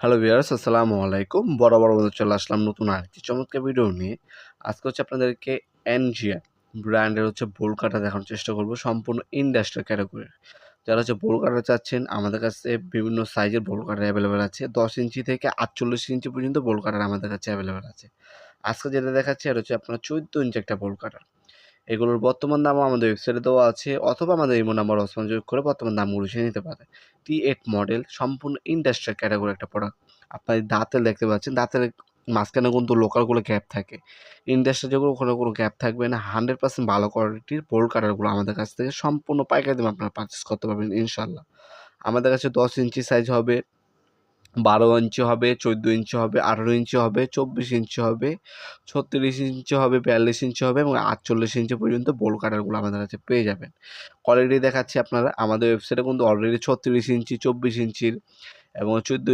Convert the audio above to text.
Hello viewers আসসালামু আলাইকুম। বড় বড় বন্ধু চলে আসলাম নতুন আরেকটি চমৎকার ভিডিও নিয়ে। আজকে হচ্ছে আপনাদেরকে এনজিয়া ব্র্যান্ডের হচ্ছে বোল কাটা দেখানোর চেষ্টা করব সম্পূর্ণ ইন্ডাস্ট্রিয়াল ক্যাটাগরির যারা হচ্ছে বোল কাটা চাচ্ছেন, আমাদের কাছে বিভিন্ন সাইজের বোল কাটার অ্যাভেলেবেল আছে। দশ ইঞ্চি থেকে আটচল্লিশ ইঞ্চি পর্যন্ত বোল কাটার আমাদের কাছে অ্যাভেলেবেল আছে। আজকে যেটা দেখাচ্ছে, এটা হচ্ছে আপনার চোদ্দ ইঞ্চি একটা বোল কাটার এগুলোর বর্তমান দামও আমাদের ওয়েবসাইটে দেওয়া আছে, অথবা আমাদের ইমো নাম্বার অসমান যোগ করে বর্তমান দামগুলো সে নিতে পারে। টি এইট মডেল সম্পূর্ণ ইন্ডাস্ট্রিয়াল ক্যাটাগরি একটা প্রোডাক্ট আপনার দাঁতের দেখতে পাচ্ছেন, দাঁতের মাঝখানে কিন্তু লোকালগুলো গ্যাপ থাকে। ইন্ডাস্ট্রি যেগুলো ওখানে কোনো গ্যাপ থাকবে না হান্ড্রেড পার্সেন্ট ভালো কোয়ালিটির বোল্ড কাটারগুলো আমাদের কাছ থেকে সম্পূর্ণ পাইকারি দামে আপনারা পারচেস করতে পারবেন ইনশাল্লাহ আমাদের কাছে দশ ইঞ্চি সাইজ হবে। বারো ইঞ্চি হবে, চোদ্দ ইঞ্চি হবে, আঠেরো ইঞ্চি হবে, চব্বিশ ইঞ্চি হবে, ছত্রিশ ইঞ্চি হবে, বিয়াল্লিশ ইঞ্চি হবে এবং আটচল্লিশ ইঞ্চি পর্যন্ত বোল কাটারগুলো আমাদের কাছে পেয়ে যাবেন। কোয়ালিটি দেখাচ্ছি আপনারা, আমাদের ওয়েবসাইটে কিন্তু অলরেডি ছত্রিশ ইঞ্চি, চব্বিশ ইঞ্চির এবং চোদ্দ